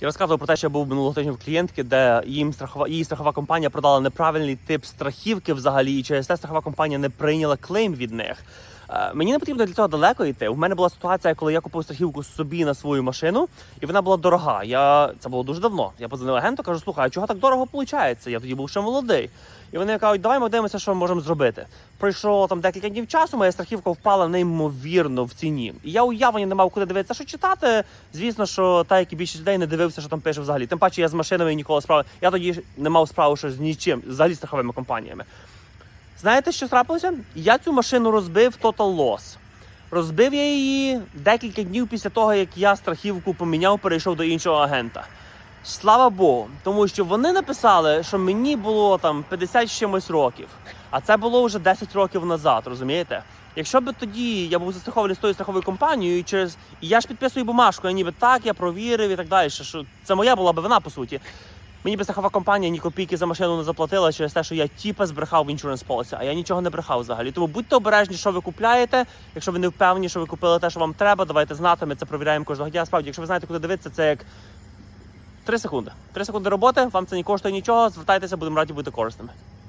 Я розказував про те, що я був минулого тижня в клієнтки, де їм страхова її страхова компанія продала неправильний тип страхівки взагалі, і через те страхова компанія не прийняла клейм від них. Е, Мені не потрібно для цього далеко йти. У мене була ситуація, коли я купив страхівку собі на свою машину, і вона була дорога. Я це було дуже давно. Я подзвонив агенту, кажу, слухай, а чого так дорого виходить? Я тоді був ще молодий. І вони кажуть, давай ми дивимося, що ми можемо зробити. Пройшло там декілька днів часу, моя страхівка впала неймовірно в ціні. І я уявлення не мав куди дивитися, що читати. Звісно, що та, як і більшість людей не дивився, що там пише взагалі. Тим паче я з машинами ніколи справи. Я тоді не мав справи що з нічим, взагалі страховими компаніями. Знаєте, що трапилося? Я цю машину розбив Total Loss. Розбив я її декілька днів після того, як я страхівку поміняв, перейшов до іншого агента. Слава Богу, тому що вони написали, що мені було там 50 з чимось років, а це було вже 10 років назад, розумієте? Якщо б тоді я був застрахований з тою страховою компанією, і через і я ж підписую бумажку, я ніби так, я провірив і так далі. Що це моя була б вина, по суті. Мені би страхова компанія ні копійки за машину не заплатила через те, що я тіпа збрехав в insurance policy, а я нічого не брехав взагалі. Тому будьте обережні, що ви купляєте. Якщо ви не впевнені, що ви купили те, що вам треба, давайте знати. Ми це провіряємо кожного дня. Справді, якщо ви знаєте, куди дивитися, це як 3 секунди. 3 секунди роботи, вам це не коштує нічого. Звертайтеся, будемо раді бути корисними.